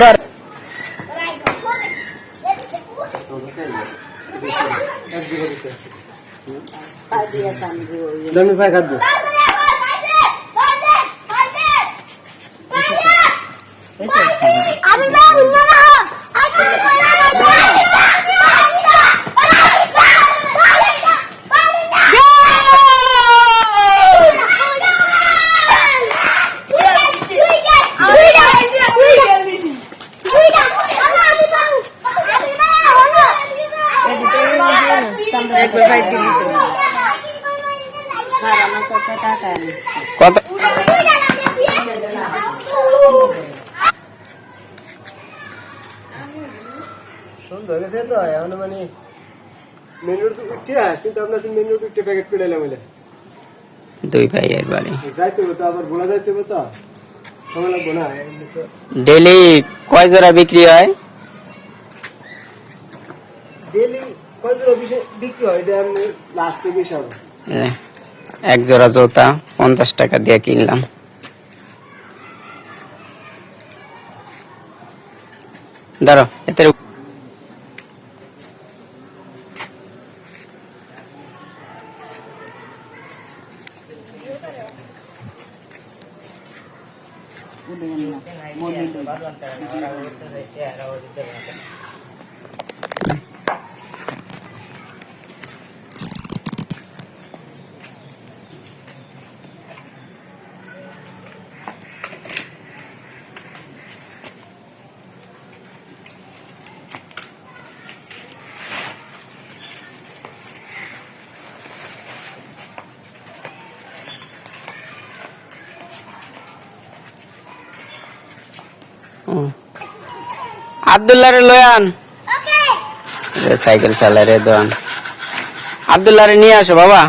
ধর দমি পাই কাটবো আমি না বুঝব না আমি একবার। কত? সুন্দর গেছে তো এখন মানে মেনু উঠে কিন্তু আপনার মেনু উঠে প্যাকেট করে এলাম বলে দুই ভাইয়ের বাড়ি। যাইতে হবে তো আবার বলা যাইতে তো। সময় লাগবো না ডেলি কয় জোড়া বিক্রি হয় ডেলি কত অফিসে বিক্রি হয় এটা আমি লাস্টে হিসাব এ, এক জোড়া জুতা পঞ্চাশ টাকা দিয়ে কিনলাম। ধরো এতে আবদুল্লাহ রে লয়ান। সাইকেল চালায় রে দোয়ান। আবদুল্লাহ রে নিয়ে আসো বাবা।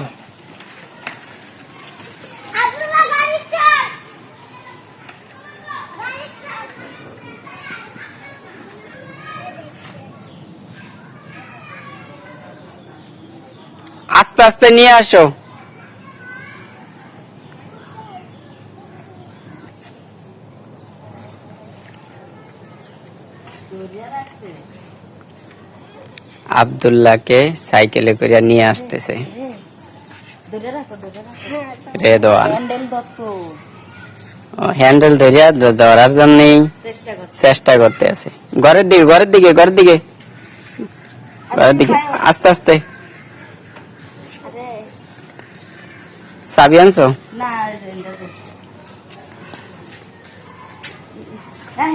আস্তে আস্তে নিয়ে আসো। আবদুল্লাহকে সাইকেলে করে নিয়ে আসতেছে ধরে রাখো, ধরে রাখো। রে দোয়ান হ্যান্ডেল ধরিয়া ধরার জন্যই চেষ্টা। করতে আছে ঘরের দিকে ঘরের দিকে ঘরের দিকে ঘরের দিকে আস্তে আস্তে চাবি আনছো হ্যাঁ,